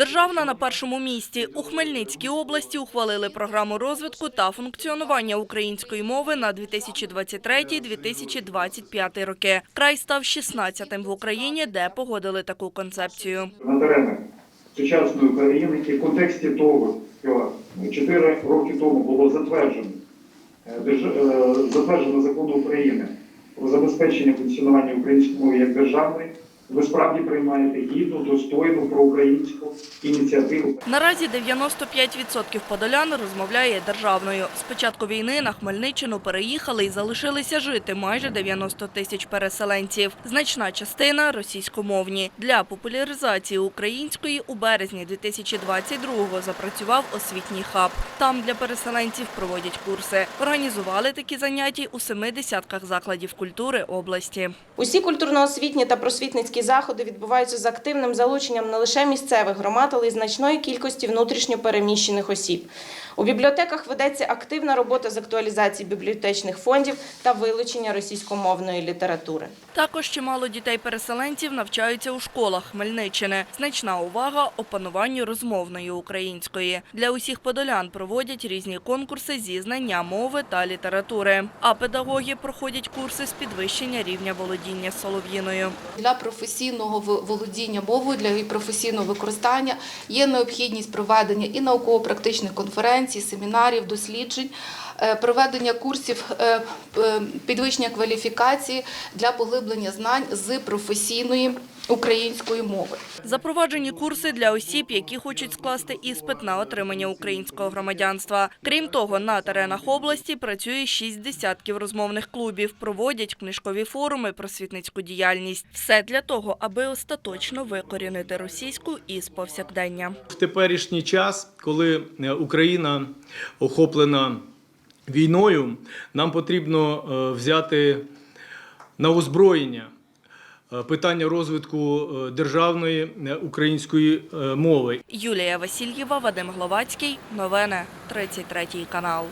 Державна на першому місці. У Хмельницькій області ухвалили програму розвитку та функціонування української мови на 2023-2025 роки. Край став 16-тим в Україні, де погодили таку концепцію. теренах сучасної України і в контексті того, що 4 роки тому було затверджено, е, е, затверджено закон України про забезпечення функціонування української мови як державної, ви справді приймаєте гідну, достойну проукраїнську ініціативу. Наразі 95% подолян розмовляє державною. З початку війни на Хмельниччину переїхали і залишилися жити майже 90 тисяч переселенців. Значна частина російськомовні. Для популяризації української у березні 2022-го запрацював освітній хаб. Там для переселенців проводять курси. Організували такі заняття у семи десятках закладів культури області. Усі культурно-освітні та просвітницькі заходи відбуваються з активним залученням не лише місцевих громад, але й значної кількості внутрішньо переміщених осіб. У бібліотеках ведеться активна робота з актуалізації бібліотечних фондів та вилучення російськомовної літератури. Також чимало дітей-переселенців навчаються у школах Хмельниччини. Значна увага опануванню розмовної української. Для усіх подолян проводять різні конкурси зі знання мови та літератури. А педагоги проходять курси з підвищення рівня володіння солов'їною. Для професійного володіння мовою, для її професійного використання. Є необхідність проведення і науково-практичних конференцій, семінарів, досліджень, проведення курсів е, е, підвищення кваліфікації для поглиблення знань з професійної української мови. Запроваджені курси для осіб, які хочуть скласти іспит на отримання українського громадянства. Крім того, на теренах області працює шість десятків розмовних клубів, проводять книжкові форуми, просвітницьку діяльність. Все для того, аби остаточно викорінити російську із повсякдення. В теперішній час, коли е, Україна охоплена війною, нам потрібно е, взяти на озброєння е, питання розвитку е, державної української мови. Юлія Васильєва, Вадим Гловацький. Новини 33 канал.